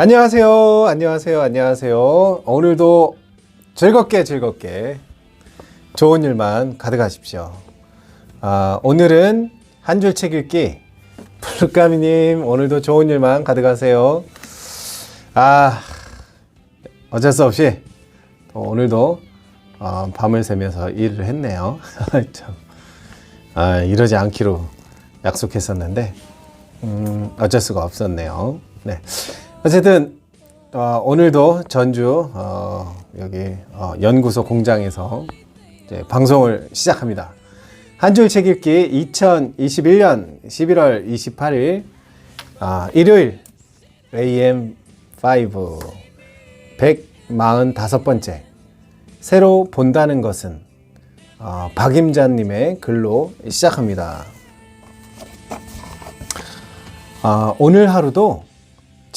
안녕하세요. 안녕하세요. 안녕하세요. 오늘도 즐겁게 즐겁게 좋은 일만 가득하십시오. 아, 오늘은 한 줄 책 읽기. 불까미님, 오늘도 좋은 일만 가득하세요. 아, 어쩔 수 없이 또 오늘도 어, 밤을 새면서 일을 했네요. 참. 아, 이러지 않기로 약속했었는데, 음, 어쩔 수가 없었네요. 네. 어쨌든, 어, 오늘도 전주, 어, 여기, 어, 연구소 공장에서 방송을 시작합니다. 한 줄 책 읽기 2021년 11월 28일, 아, 일요일, AM5, 145번째, 새로 본다는 것은, 어, 박임자님의 글로 시작합니다. 아, 오늘 하루도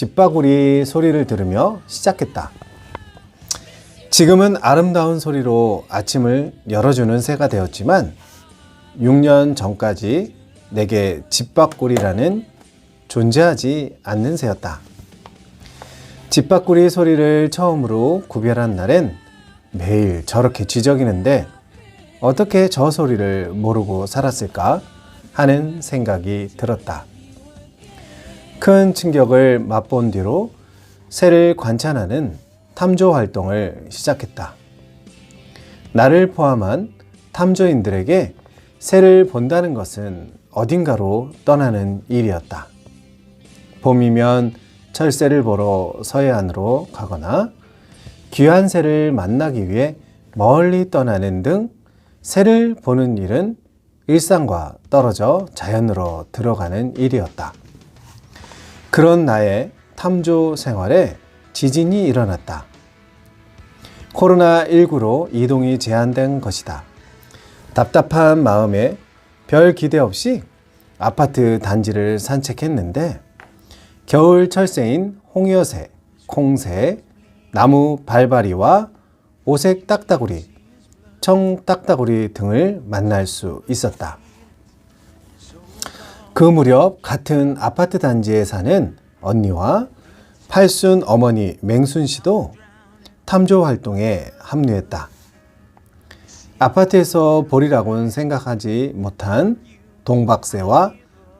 집바구리 소리를 들으며 시작했다. 지금은 아름다운 소리로 아침을 열어주는 새가 되었지만 6년 전까지 내게 집바구리라는 존재하지 않는 새였다. 집바구리 소리를 처음으로 구별한 날엔 매일 저렇게 쥐적이는데 어떻게 저 소리를 모르고 살았을까 하는 생각이 들었다. 큰 충격을 맛본 뒤로 새를 관찰하는 탐조 활동을 시작했다. 나를 포함한 탐조인들에게 새를 본다는 것은 어딘가로 떠나는 일이었다. 봄이면 철새를 보러 서해안으로 가거나 귀한 새를 만나기 위해 멀리 떠나는 등 새를 보는 일은 일상과 떨어져 자연으로 들어가는 일이었다. 그런 나의 탐조 생활에 지진이 일어났다. 코로나19로 이동이 제한된 것이다. 답답한 마음에 별 기대 없이 아파트 단지를 산책했는데 겨울 철새인 홍여새, 콩새, 나무 발바리와 오색 딱따구리, 청 딱따구리 등을 만날 수 있었다. 그 무렵 같은 아파트 단지에 사는 언니와 팔순 어머니 맹순 씨도 탐조 활동에 합류했다. 아파트에서 보리라고는 생각하지 못한 동박새와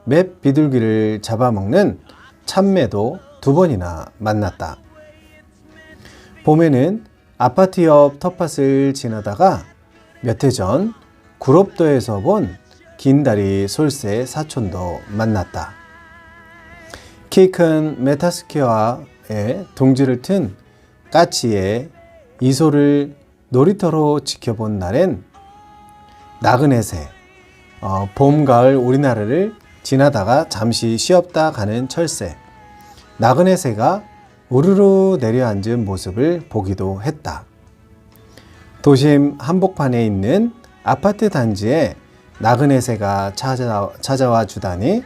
맵 비둘기를 잡아먹는 참매도 두 번이나 만났다. 봄에는 아파트 옆 텃밭을 지나다가 몇 해 전 구롭도에서 본 긴다리 솔새 사촌도 만났다. 키 큰 메타스키아의 둥지를 튼 까치의 이소를 놀이터로 지켜본 날엔 나그네새, 어, 봄, 가을 우리나라를 지나다가 잠시 쉬었다 가는 철새, 나그네새가 우르르 내려앉은 모습을 보기도 했다. 도심 한복판에 있는 아파트 단지에 나그네 새가 찾아, 찾아와 주다니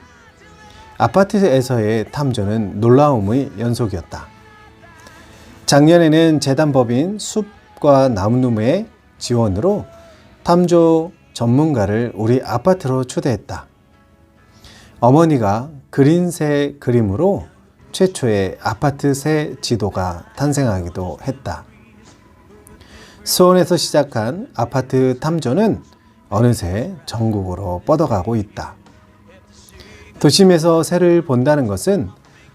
아파트에서의 탐조는 놀라움의 연속이었다. 작년에는 재단법인 숲과 나무누의 지원으로 탐조 전문가를 우리 아파트로 초대했다. 어머니가 그린 새 그림으로 최초의 아파트 새 지도가 탄생하기도 했다. 수원에서 시작한 아파트 탐조는 어느새 전국으로 뻗어가고 있다. 도심에서 새를 본다는 것은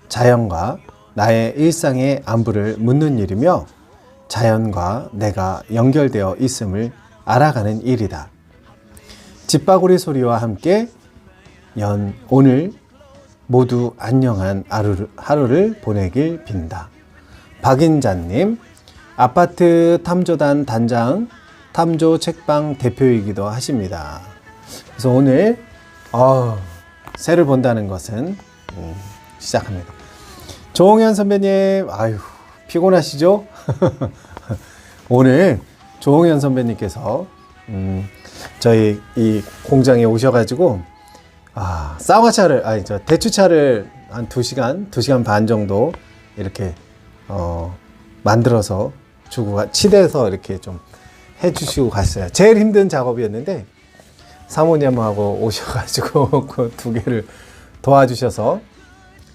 자연과 나의 일상의 안부를 묻는 일이며 자연과 내가 연결되어 있음을 알아가는 일이다. 집바구리 소리와 함께 연 오늘 모두 안녕한 하루를, 보내길 빈다. 박인자님, 아파트 탐조단 단장, 탐조 책방 대표이기도 하십니다. 그래서 오늘 어, 새를 본다는 것은 음, 시작합니다. 조홍현 선배님, 아유 피곤하시죠? 오늘 조홍현 선배님께서 음, 저희 이 공장에 오셔가지고 아, 쌍화차를 아니 저 대추차를 한 2시간, 2시간 반 정도 이렇게 어, 만들어서 주고 가, 치대서 이렇게 좀 해주시고 갔어요. 제일 힘든 작업이었는데 사모님하고 오셔가지고 그 두 개를 도와주셔서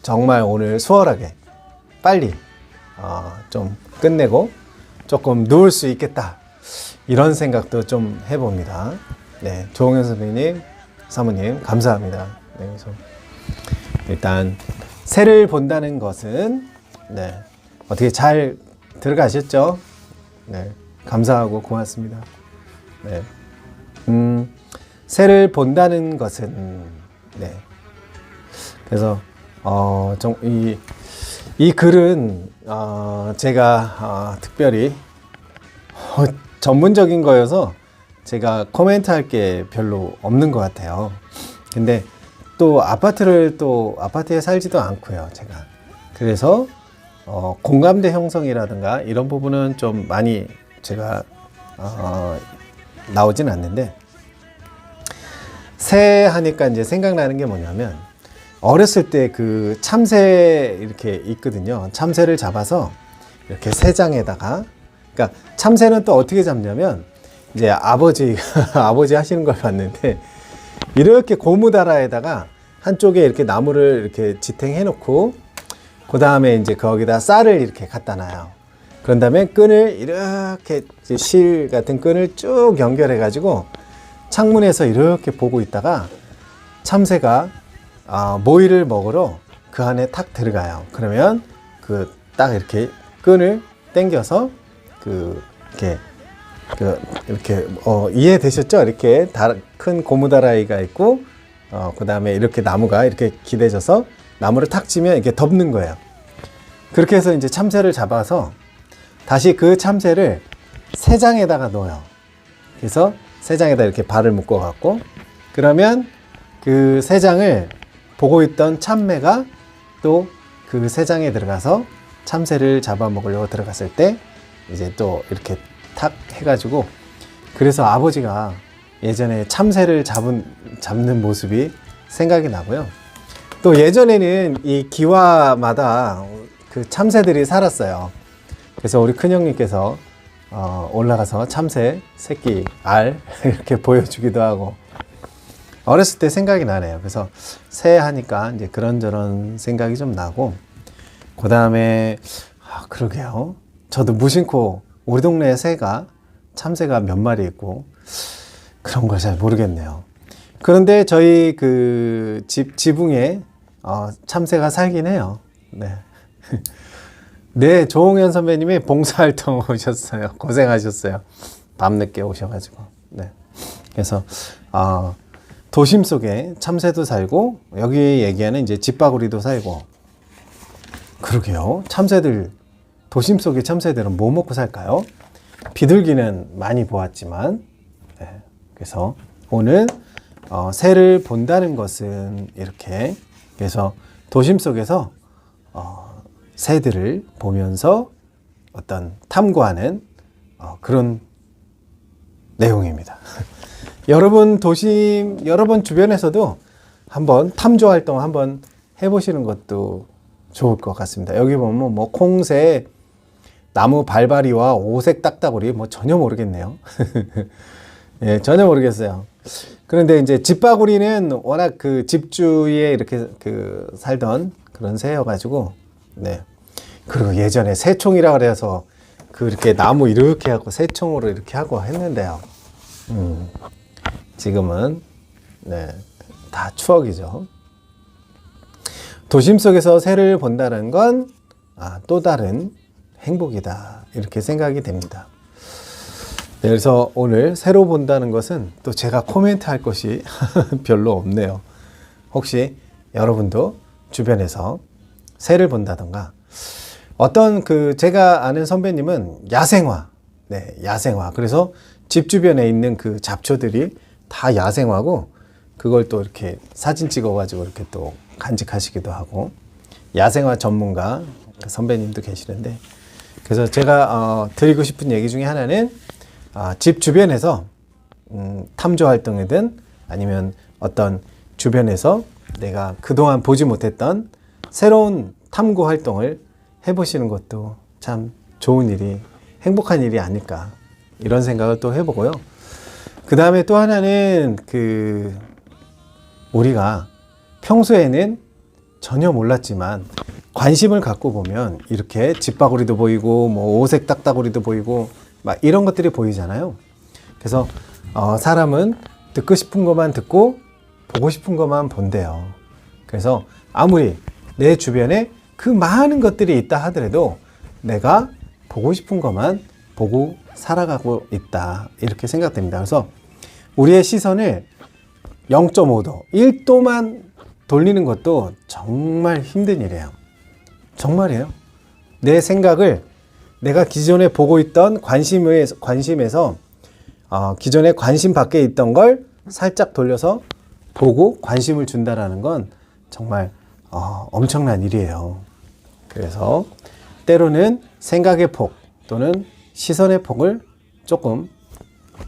정말 오늘 수월하게 빨리 어, 좀 끝내고 조금 누울 수 있겠다 이런 생각도 좀 해봅니다. 네, 조홍현 선배님, 사모님 감사합니다. 네, 그래서 일단 새를 본다는 것은 네, 어떻게 잘 들어가셨죠? 네, 감사하고 고맙습니다. 네, 음, 새를 본다는 것은 네, 그래서 어, 좀 이, 이 글은 어, 제가 어, 특별히 어, 전문적인 거여서 제가 코멘트 할 게 별로 없는 것 같아요. 근데 또 아파트를 또 아파트에 살지도 않고요, 제가. 그래서 어, 공감대 형성이라든가 이런 부분은 좀 많이 제가 어, 나오진 않는데 새 하니까 이제 생각나는 게 뭐냐면 어렸을 때 그 참새 이렇게 있거든요. 참새를 잡아서 이렇게 새 장에다가 그러니까 참새는 또 어떻게 잡냐면 이제 아버지 아버지 하시는 걸 봤는데 이렇게 고무다라에다가 한쪽에 이렇게 나무를 이렇게 지탱해 놓고 그 다음에 이제 거기다 쌀을 이렇게 갖다 놔요. 그런 다음에 끈을 이렇게 실 같은 끈을 쭉 연결해 가지고 창문에서 이렇게 보고 있다가 참새가 아, 모이를 먹으러 그 안에 탁 들어가요. 그러면 그 딱 이렇게 끈을 당겨서 그 이렇게 그 이렇게 어, 이해되셨죠? 이렇게 다, 큰 고무다라이가 있고 어, 그 다음에 이렇게 나무가 이렇게 기대져서 나무를 탁 치면 이렇게 덮는 거예요. 그렇게 해서 이제 참새를 잡아서 다시 그 참새를 새장에다가 넣어요. 그래서 새장에다 이렇게 발을 묶어 갖고 그러면 그 새장을 보고 있던 참매가 또그 새장에 들어가서 참새를 잡아먹으려고 들어갔을 때 이제 또 이렇게 탁 해가지고 그래서 아버지가 예전에 참새를 잡은 잡는 모습이 생각이 나고요. 또 예전에는 이 기와마다 그 참새들이 살았어요. 그래서 우리 큰형님께서 어, 올라가서 참새 새끼 알 이렇게 보여주기도 하고 어렸을 때 생각이 나네요. 그래서 새 하니까 이제 그런저런 생각이 좀 나고 그 다음에 아, 그러게요. 저도 무심코 우리 동네에 새가 참새가 몇 마리 있고 그런 걸 잘 모르겠네요. 그런데 저희 그 집 지붕에 어, 참새가 살긴 해요. 네. 네, 조홍현 선배님이 봉사활동 오셨어요. 고생하셨어요. 밤늦게 오셔가지고. 네. 그래서, 아, 도심 속에 참새도 살고, 여기 얘기하는 이제 집바구리도 살고. 그러게요. 참새들, 도심 속의 참새들은 뭐 먹고 살까요? 비둘기는 많이 보았지만, 네. 그래서 오늘, 어, 새를 본다는 것은 이렇게, 그래서 도심 속에서, 어, 새들을 보면서 어떤 탐구하는 어, 그런 내용입니다. 여러분 도심, 여러분 주변에서도 한번 탐조 활동 한번 해보시는 것도 좋을 것 같습니다. 여기 보면 뭐 콩새, 나무 발바리와 오색 딱따구리 뭐 전혀 모르겠네요. 예, 전혀 모르겠어요. 그런데 이제 집바구리는 워낙 그 집주위에 이렇게 그 살던 그런 새여 가지고 네. 그리고 예전에 새총이라 그래서 그렇게 나무 이렇게 하고 새총으로 이렇게 하고 했는데요. 음, 지금은 네, 다 추억이죠. 도심 속에서 새를 본다는 건 아, 또 다른 행복이다. 이렇게 생각이 됩니다. 네, 그래서 오늘 새로 본다는 것은 또 제가 코멘트 할 것이 별로 없네요. 혹시 여러분도 주변에서 새를 본다던가 어떤 그 제가 아는 선배님은 야생화, 네, 야생화. 그래서 집 주변에 있는 그 잡초들이 다 야생화고 그걸 또 이렇게 사진 찍어가지고 이렇게 또 간직하시기도 하고 야생화 전문가 선배님도 계시는데 그래서 제가 어, 드리고 싶은 얘기 중에 하나는 아, 집 주변에서 음, 탐조 활동이든 아니면 어떤 주변에서 내가 그동안 보지 못했던 새로운 탐구 활동을 해보시는 것도 참 좋은 일이, 행복한 일이 아닐까. 이런 생각을 또 해보고요. 그 다음에 또 하나는 그, 우리가 평소에는 전혀 몰랐지만 관심을 갖고 보면 이렇게 집바구리도 보이고 뭐 오색 딱따구리도 보이고 막 이런 것들이 보이잖아요. 그래서 어, 사람은 듣고 싶은 것만 듣고 보고 싶은 것만 본대요. 그래서 아무리 내 주변에 그 많은 것들이 있다 하더라도 내가 보고 싶은 것만 보고 살아가고 있다. 이렇게 생각됩니다. 그래서 우리의 시선을 0.5도, 1도만 돌리는 것도 정말 힘든 일이에요. 정말이에요. 내 생각을 내가 기존에 보고 있던 관심에서, 관심에서 어, 기존에 관심 밖에 있던 걸 살짝 돌려서 보고 관심을 준다라는 건 정말 어, 엄청난 일이에요. 그래서 때로는 생각의 폭 또는 시선의 폭을 조금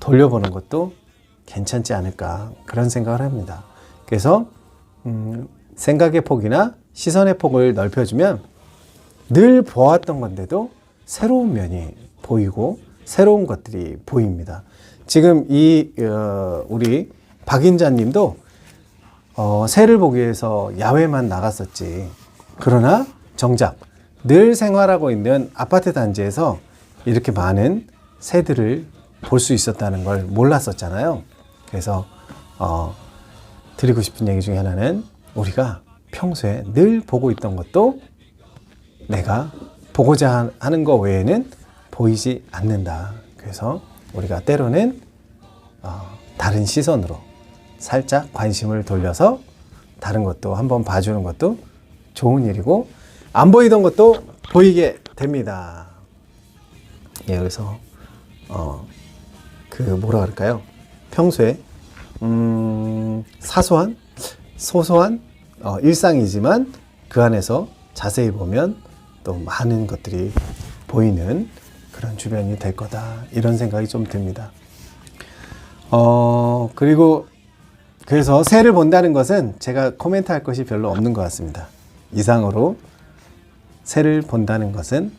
돌려보는 것도 괜찮지 않을까 그런 생각을 합니다. 그래서 음, 생각의 폭이나 시선의 폭을 넓혀주면 늘 보았던 건데도 새로운 면이 보이고 새로운 것들이 보입니다. 지금 이 어, 우리 박인자님도 어, 새를 보기 위해서 야외만 나갔었지. 그러나 정작 늘 생활하고 있는 아파트 단지에서 이렇게 많은 새들을 볼 수 있었다는 걸 몰랐었잖아요. 그래서 어, 드리고 싶은 얘기 중에 하나는 우리가 평소에 늘 보고 있던 것도 내가 보고자 하는 것 외에는 보이지 않는다. 그래서 우리가 때로는 어, 다른 시선으로 살짝 관심을 돌려서 다른 것도 한번 봐주는 것도 좋은 일이고 안 보이던 것도 보이게 됩니다. 예, 그래서 어, 그 뭐라 그럴까요? 평소에 음, 사소한 소소한 어, 일상이지만 그 안에서 자세히 보면 또 많은 것들이 보이는 그런 주변이 될 거다 이런 생각이 좀 듭니다. 어 그리고 그래서 새를 본다는 것은 제가 코멘트 할 것이 별로 없는 것 같습니다. 이상으로 새를 본다는 것은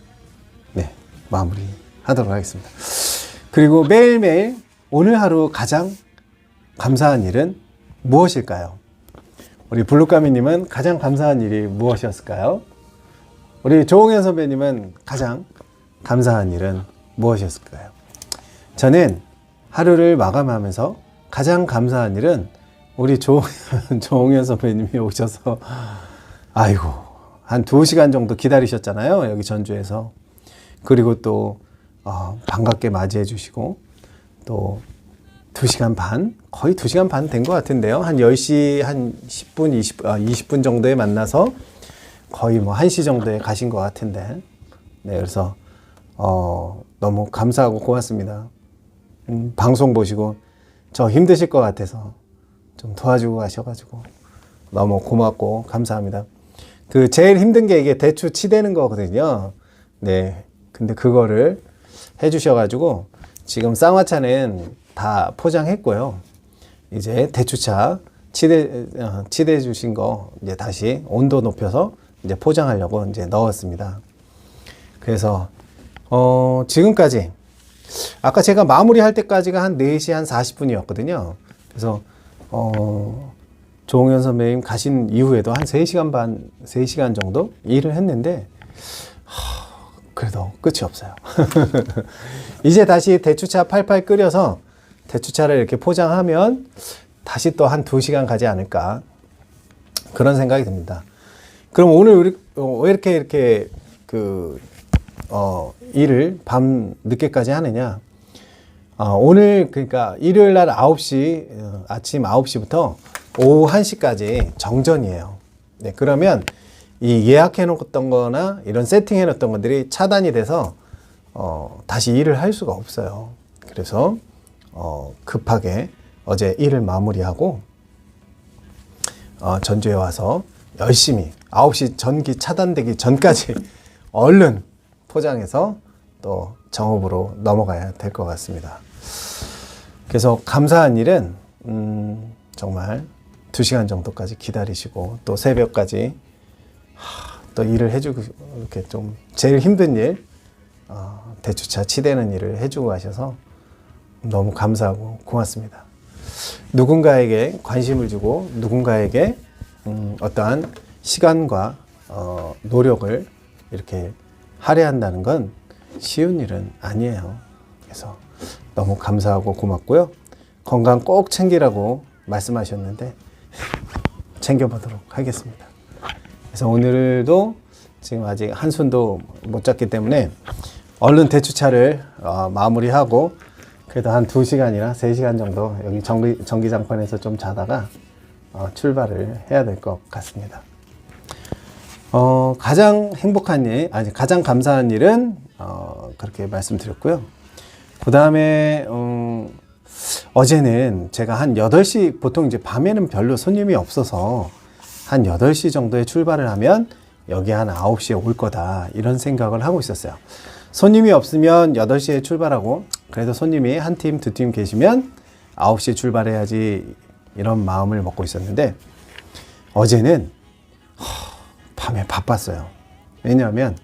네 마무리 하도록 하겠습니다. 그리고 매일매일 오늘 하루 가장 감사한 일은 무엇일까요? 우리 블루카미님은 가장 감사한 일이 무엇이었을까요? 우리 조홍현 선배님은 가장 감사한 일은 무엇이었을까요? 저는 하루를 마감하면서 가장 감사한 일은 우리 조홍현, 선배님이 오셔서 아이고 한 두 시간 정도 기다리셨잖아요 여기 전주에서 그리고 또 어, 반갑게 맞이해 주시고 또 2시간 반, 거의 2시간 반 된 것 같은데요. 한 10시 한 10분, 20, 아, 20분 정도에 만나서 거의 뭐 1시 정도에 가신 것 같은데. 네, 그래서, 어, 너무 감사하고 고맙습니다. 음, 방송 보시고 저 힘드실 것 같아서 좀 도와주고 가셔가지고 너무 고맙고 감사합니다. 그 제일 힘든 게 이게 대추 치대는 거거든요. 네. 근데 그거를 해주셔가지고 지금 쌍화차는 다 포장했고요. 이제 대추차 치대 어, 치대 주신 거 이제 다시 온도 높여서 이제 포장하려고 이제 넣었습니다. 그래서 어 지금까지 아까 제가 마무리할 때까지가 한 4시 한 40분이었거든요. 그래서 어 조홍현 선배님 가신 이후에도 한 3시간 반, 3시간 정도 일을 했는데 하, 그래도 끝이 없어요. 이제 다시 대추차 팔팔 끓여서 대추차를 이렇게 포장하면 다시 또한두 시간 가지 않을까 그런 생각이 듭니다. 그럼 오늘 어, 왜 이렇게 이렇게 그 어, 일을 밤 늦게까지 하느냐? 어, 오늘 그러니까 일요일 날 9시 어, 아침 9시부터 오후 1시까지 정전이에요. 네, 그러면 이 예약해 놓았던 거나 이런 세팅해 놓았던 것들이 차단이 돼서 어, 다시 일을 할 수가 없어요. 그래서 어, 급하게 어제 일을 마무리하고 어, 전주에 와서 열심히 9시 전기 차단되기 전까지 얼른 포장해서 또 정업으로 넘어가야 될 것 같습니다. 그래서 감사한 일은 음, 정말 2시간 정도까지 기다리시고 또 새벽까지 하, 또 일을 해주고 이렇게 좀 제일 힘든 일 어, 대추차 치대는 일을 해주고 가셔서 너무 감사하고 고맙습니다. 누군가에게 관심을 주고 누군가에게 음, 어떠한 시간과 어, 노력을 이렇게 할애한다는 건 쉬운 일은 아니에요. 그래서 너무 감사하고 고맙고요. 건강 꼭 챙기라고 말씀하셨는데 챙겨보도록 하겠습니다. 그래서 오늘도 지금 아직 한 손도 못 잡기 때문에 얼른 대추차를 어, 마무리하고 그래도 한 두시간이나세시간 정도 여기 전기, 전기장판에서 좀 자다가 어, 출발을 해야 될 것 같습니다. 어, 가장 행복한 일, 아니, 가장 감사한 일은, 어, 그렇게 말씀드렸고요. 그 다음에, 음, 어제는 제가 한 8시, 보통 이제 밤에는 별로 손님이 없어서 한 8시 정도에 출발을 하면 여기 한 9시에 올 거다. 이런 생각을 하고 있었어요. 손님이 없으면 8시에 출발하고, 그래도 손님이 한 팀, 두 팀 계시면 9시에 출발해야지 이런 마음을 먹고 있었는데, 어제는 밤에 바빴어요. 왜냐하면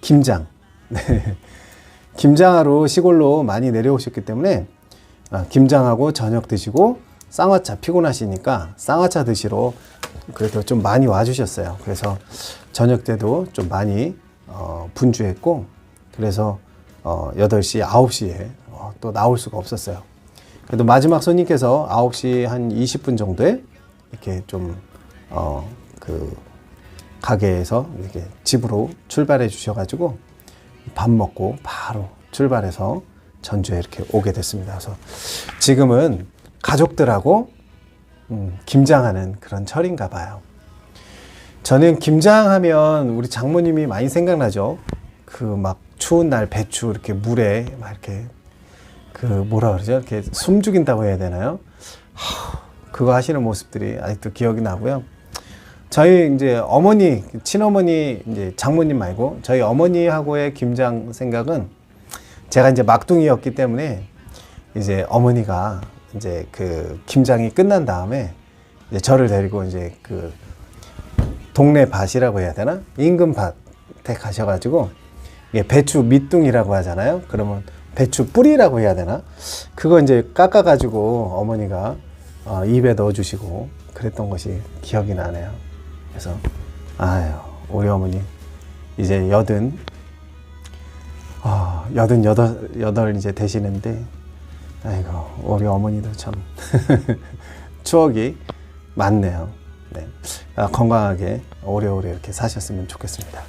김장. 네. 김장하러 시골로 많이 내려오셨기 때문에 아, 김장하고 저녁 드시고 쌍화차 피곤하시니까 쌍화차 드시러 그래도 좀 많이 와주셨어요. 그래서 저녁 때도 좀 많이 어, 분주했고 그래서 어, 8시, 9시에 어, 또 나올 수가 없었어요. 그래도 마지막 손님께서 9시 한 20분 정도에 이렇게 좀, 어, 그, 가게에서 이렇게 집으로 출발해 주셔가지고 밥 먹고 바로 출발해서 전주에 이렇게 오게 됐습니다. 그래서 지금은 가족들하고 음, 김장하는 그런 철인가 봐요. 저는 김장하면 우리 장모님이 많이 생각나죠. 그 막 추운 날 배추 이렇게 물에 막 이렇게 그 뭐라 그러죠? 이렇게 숨 죽인다고 해야 되나요? 하, 그거 하시는 모습들이 아직도 기억이 나고요. 저희 이제 어머니, 친어머니 이제 장모님 말고 저희 어머니하고의 김장 생각은 제가 이제 막둥이였기 때문에 이제 어머니가 이제 그 김장이 끝난 다음에 이제 저를 데리고 이제 그 동네 밭이라고 해야 되나? 인근 밭에 가셔가지고 이게 배추 밑둥이라고 하잖아요. 그러면 배추 뿌리라고 해야 되나? 그거 이제 깎아가지고 어머니가 어, 입에 넣어주시고 그랬던 것이 기억이 나네요. 그래서 아유 우리 어머니 이제 여든 아 여든 여덟 여덟 이제 되시는데 아이고 우리 어머니도 참 추억이 많네요. 네. 아, 건강하게 오래오래 이렇게 사셨으면 좋겠습니다.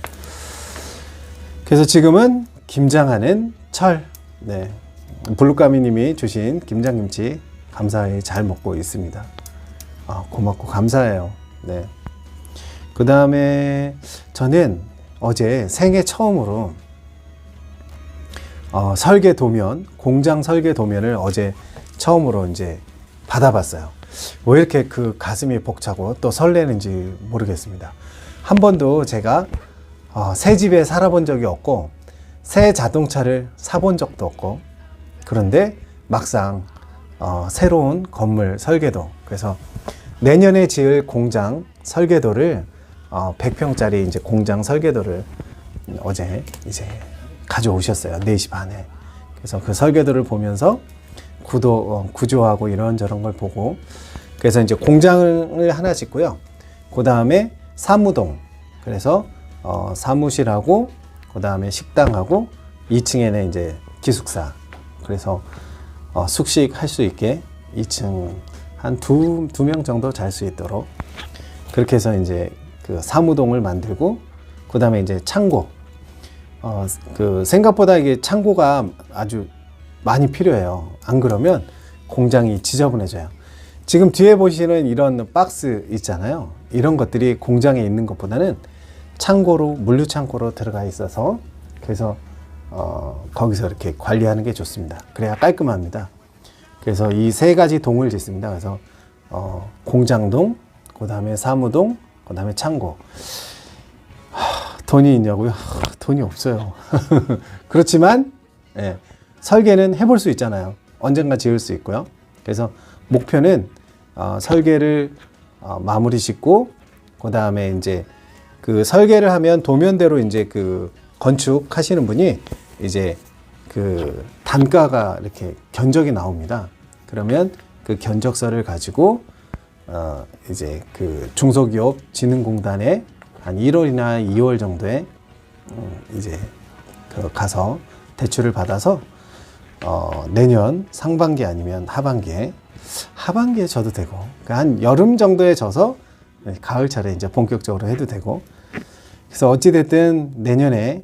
그래서 지금은 김장하는 철, 네. 블루까미님이 주신 김장김치 감사히 잘 먹고 있습니다. 아, 고맙고 감사해요. 네. 그 다음에 저는 어제 생애 처음으로 어, 설계 도면, 공장 설계 도면을 어제 처음으로 이제 받아봤어요. 왜 이렇게 그 가슴이 벅차고 또 설레는지 모르겠습니다. 한 번도 제가 어, 새 집에 살아본 적이 없고 새 자동차를 사본 적도 없고 그런데 막상 어, 새로운 건물 설계도 그래서 내년에 지을 공장 설계도를 어, 100평짜리 이제 공장 설계도를 어제 이제 가져오셨어요. 4시 반에. 그래서 그 설계도를 보면서 구도, 어, 구조하고 이런저런 걸 보고 그래서 이제 공장을 하나 짓고요. 그 다음에 사무동. 그래서 어, 사무실하고 그 다음에 식당하고 2층에는 이제 기숙사. 그래서 어, 숙식 할 수 있게 2층 한 두 두 명 정도 잘 수 있도록 그렇게 해서 이제 그 사무동을 만들고 그 다음에 이제 창고. 어, 그 생각보다 이게 창고가 아주 많이 필요해요. 안 그러면 공장이 지저분해져요. 지금 뒤에 보시는 이런 박스 있잖아요. 이런 것들이 공장에 있는 것보다는 창고로 물류 창고로 들어가 있어서 그래서 어, 거기서 이렇게 관리하는 게 좋습니다. 그래야 깔끔합니다. 그래서 이 세 가지 동을 짓습니다. 그래서 어, 공장동, 그 다음에 사무동, 그 다음에 창고. 하, 돈이 있냐고요? 하, 돈이 없어요. 그렇지만 예, 설계는 해볼 수 있잖아요. 언젠가 지을 수 있고요. 그래서 목표는 어, 설계를 어, 마무리 짓고 그 다음에 이제 그 설계를 하면 도면대로 이제 그 건축 하시는 분이 이제 그 단가가 이렇게 견적이 나옵니다. 그러면 그 견적서를 가지고 어 이제 그 중소기업 진흥공단에 한 1월이나 2월 정도에 음, 이제 그 가서 대출을 받아서 어, 내년 상반기 아니면 하반기에 하반기에 져도 되고 그러니까 한 여름 정도에 져서 가을철에 이제 본격적으로 해도 되고 그래서 어찌 됐든 내년에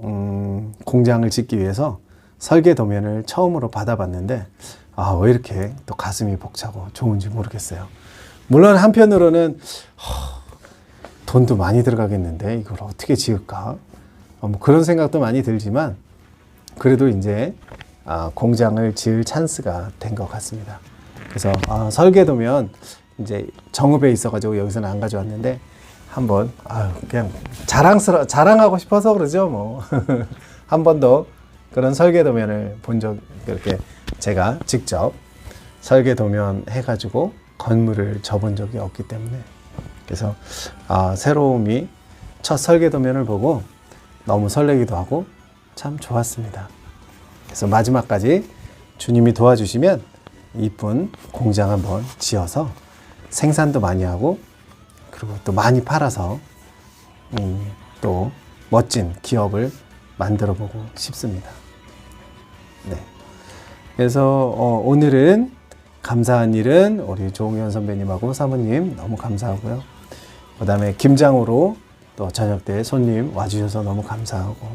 음, 공장을 짓기 위해서 설계 도면을 처음으로 받아봤는데 아 왜 이렇게 또 가슴이 벅차고 좋은지 모르겠어요. 물론 한편으로는 허, 돈도 많이 들어가겠는데 이걸 어떻게 지을까? 어, 뭐 그런 생각도 많이 들지만 그래도 이제 아, 공장을 지을 찬스가 된 것 같습니다. 그래서 아, 설계도면 이제 정읍에 있어가지고 여기서는 안 가져왔는데 한번 아유, 그냥 자랑스러 자랑하고 싶어서 그러죠 뭐 한 번도 그런 설계도면을 본적 이렇게 제가 직접 설계도면 해가지고 건물을 접은 적이 없기 때문에 그래서 아, 새로움이 첫 설계도면을 보고 너무 설레기도 하고 참 좋았습니다. 그래서 마지막까지 주님이 도와주시면 이쁜 공장 한번 지어서 생산도 많이 하고 그리고 또 많이 팔아서 음, 또 멋진 기업을 만들어 보고 싶습니다. 네. 그래서 어, 오늘은 감사한 일은 우리 조홍현 선배님하고 사모님 너무 감사하고요. 그 다음에 김장으로 또 저녁 때 손님 와주셔서 너무 감사하고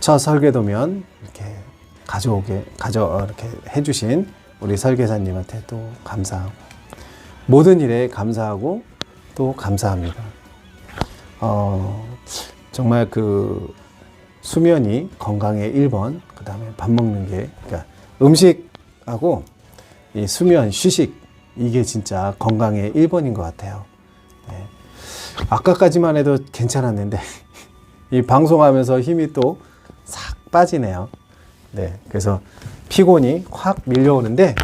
첫 설계도면 이렇게 가져오게 가져 어, 이렇게 해주신 우리 설계사님한테도 감사하고 모든 일에 감사하고 또 감사합니다. 어, 정말 그 수면이 건강의 1번, 그 다음에 밥 먹는 게, 그러니까 음식하고 이 수면, 휴식, 이게 진짜 건강의 1번인 것 같아요. 네. 아까까지만 해도 괜찮았는데, 이 방송하면서 힘이 또 싹 빠지네요. 네. 그래서 피곤이 확 밀려오는데,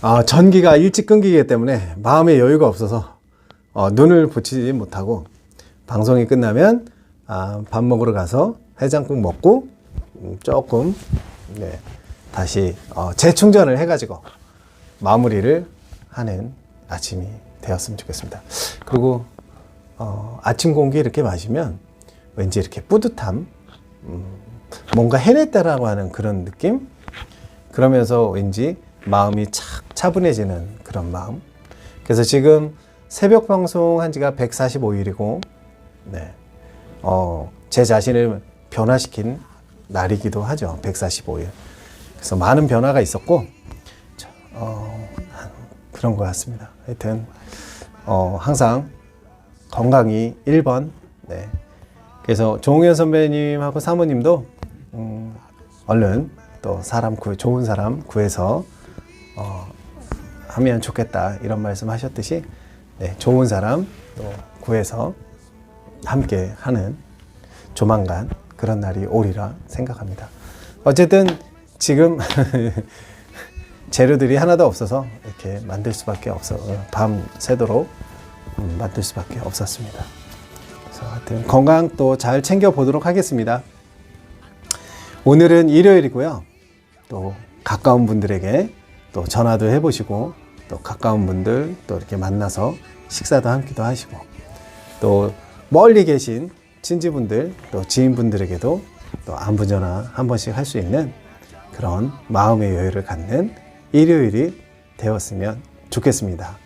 아, 전기가 일찍 끊기기 때문에 마음의 여유가 없어서 어, 눈을 붙이지 못하고 방송이 끝나면 아, 밥 먹으러 가서 해장국 먹고 음, 조금 네, 다시 어, 재충전을 해가지고 마무리를 하는 아침이 되었으면 좋겠습니다. 그리고 어, 아침 공기 이렇게 마시면 왠지 이렇게 뿌듯함, 음, 뭔가 해냈다라고 하는 그런 느낌? 그러면서 왠지 마음이 착 차분해지는 그런 마음. 그래서 지금 새벽 방송 한 지가 145일이고, 네. 어, 제 자신을 변화시킨 날이기도 하죠. 145일. 그래서 많은 변화가 있었고, 저, 어, 그런 것 같습니다. 하여튼, 어, 항상 건강이 1번. 네. 그래서 종현 선배님하고 사모님도, 음, 얼른 또 사람 구, 좋은 사람 구해서 어, 하면 좋겠다 이런 말씀 하셨듯이 네, 좋은 사람 또 구해서 함께 하는 조만간 그런 날이 오리라 생각합니다. 어쨌든 지금 재료들이 하나도 없어서 이렇게 만들 수밖에 없어 밤 새도록 음, 만들 수밖에 없었습니다. 그래서 하여튼 건강 또 잘 챙겨 보도록 하겠습니다. 오늘은 일요일이고요. 또 가까운 분들에게 또 전화도 해보시고 또 가까운 분들 또 이렇게 만나서 식사도 함께도 하시고 또 멀리 계신 친지분들 또 지인분들에게도 또 안부 전화 한 번씩 할 수 있는 그런 마음의 여유를 갖는 일요일이 되었으면 좋겠습니다.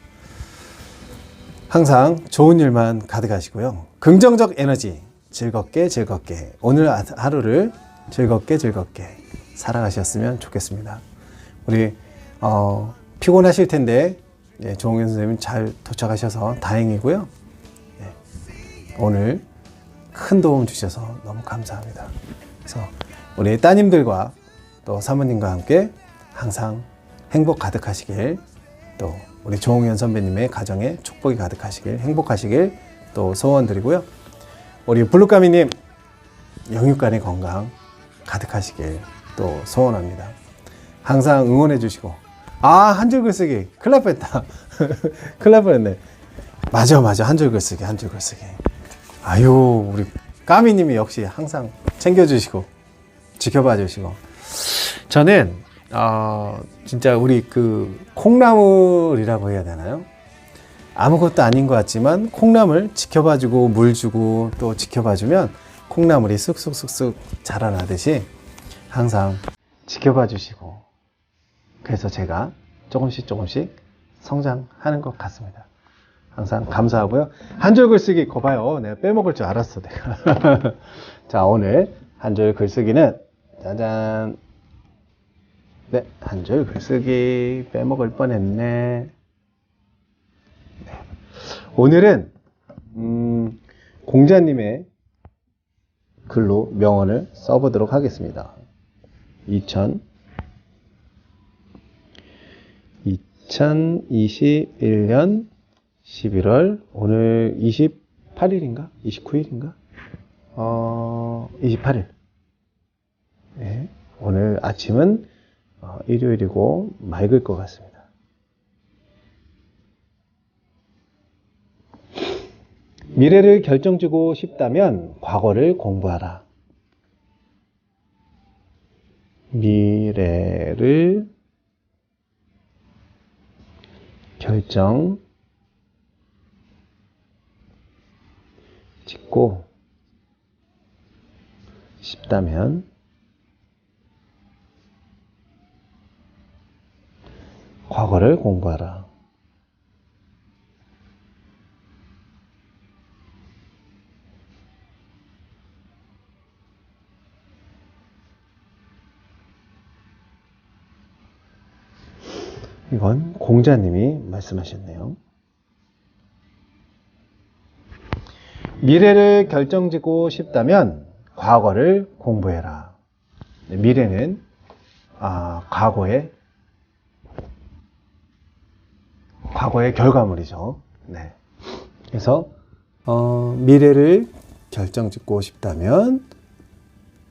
항상 좋은 일만 가득하시고요. 긍정적 에너지 즐겁게 즐겁게 오늘 하루를 즐겁게 즐겁게 살아가셨으면 좋겠습니다. 우리 어, 피곤하실 텐데 예, 조홍현 선생님 잘 도착하셔서 다행이고요. 예, 오늘 큰 도움 주셔서 너무 감사합니다. 그래서 우리 따님들과 또 사모님과 함께 항상 행복 가득하시길 또 우리 조홍현 선배님의 가정에 축복이 가득하시길 행복하시길 또 소원 드리고요. 우리 블루까미님 영육간의 건강 가득하시길 또 소원합니다. 항상 응원해 주시고. 아 한 줄 글쓰기. 날 뻔했다. 날 뻔했네. 맞아 맞아. 한 줄 글쓰기 한 줄 글쓰기. 아유 우리 까미님이 역시 항상 챙겨주시고 지켜봐 주시고 저는 어, 진짜 우리 그 콩나물이라고 해야 되나요? 아무것도 아닌 것 같지만 콩나물 지켜봐주고 물 주고 또 지켜봐주면 콩나물이 쑥쑥쑥쑥 자라나듯이 항상 지켜봐 주시고 그래서 제가 조금씩 조금씩 성장하는 것 같습니다. 항상 감사하고요. 한줄 글쓰기 거 봐요. 내가 빼먹을 줄 알았어, 내가. 자, 오늘 한 줄 글쓰기는 짜잔. 네, 한 줄 글쓰기 빼먹을 뻔했네. 네. 오늘은 음, 공자님의 글로 명언을 써보도록 하겠습니다. 2000 2021년 11월 오늘 28일인가? 29일인가? 어, 28일. 네, 오늘 아침은 어, 일요일이고 맑을 것 같습니다. 미래를 결정지고 싶다면 과거를 공부하라. 미래를 결정 짓고 싶다면 과거를 공부하라. 이건 공자님이 말씀하셨네요. 미래를 결정짓고 싶다면 과거를 공부해라. 네, 미래는 아, 과거의 과거의 결과물이죠. 네. 그래서 어, 미래를 결정짓고 싶다면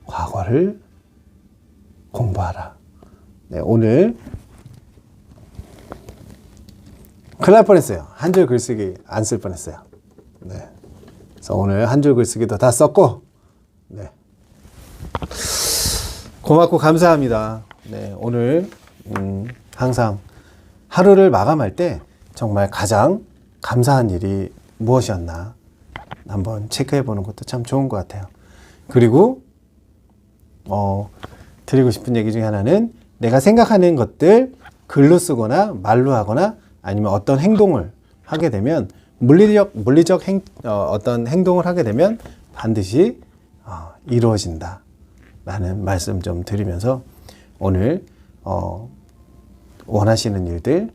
과거를 공부하라. 네, 오늘 큰일 날 뻔했어요. 한 줄 글쓰기 안 쓸 뻔했어요. 네. 그래서 오늘 한 줄 글쓰기도 다 썼고, 네. 고맙고 감사합니다. 네. 오늘, 음, 항상 하루를 마감할 때 정말 가장 감사한 일이 무엇이었나 한번 체크해 보는 것도 참 좋은 것 같아요. 그리고, 어, 드리고 싶은 얘기 중에 하나는 내가 생각하는 것들 글로 쓰거나 말로 하거나 아니면 어떤 행동을 하게 되면 물리적 물리적 행, 어, 떤 행동을 하게 되면 반드시 어, 이루어진다라는 말씀 좀 드리면서 오늘 어, 원하시는 일들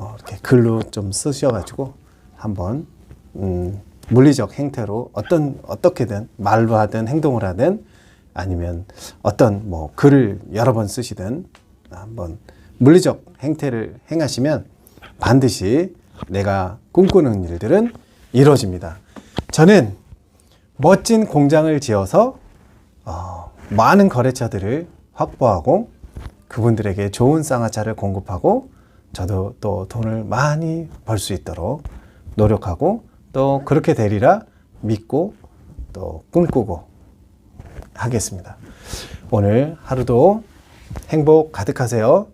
어, 이렇게 글로 좀 쓰셔가지고 한번 음, 물리적 행태로 어떤 어떻게든 말로 하든 행동을 하든 아니면 어떤 뭐 글을 여러 번 쓰시든 한번 물리적 행태를 행하시면 반드시 내가 꿈꾸는 일들은 이루어집니다. 저는 멋진 공장을 지어서 어, 많은 거래처들을 확보하고 그분들에게 좋은 쌍화차를 공급하고 저도 또 돈을 많이 벌 수 있도록 노력하고 또 그렇게 되리라 믿고 또 꿈꾸고 하겠습니다. 오늘 하루도 행복 가득하세요.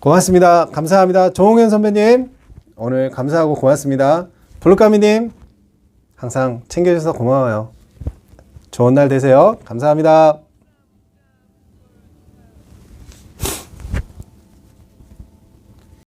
고맙습니다. 감사합니다. 조홍현 선배님, 오늘 감사하고 고맙습니다. 블루카미님, 항상 챙겨주셔서 고마워요. 좋은 날 되세요. 감사합니다.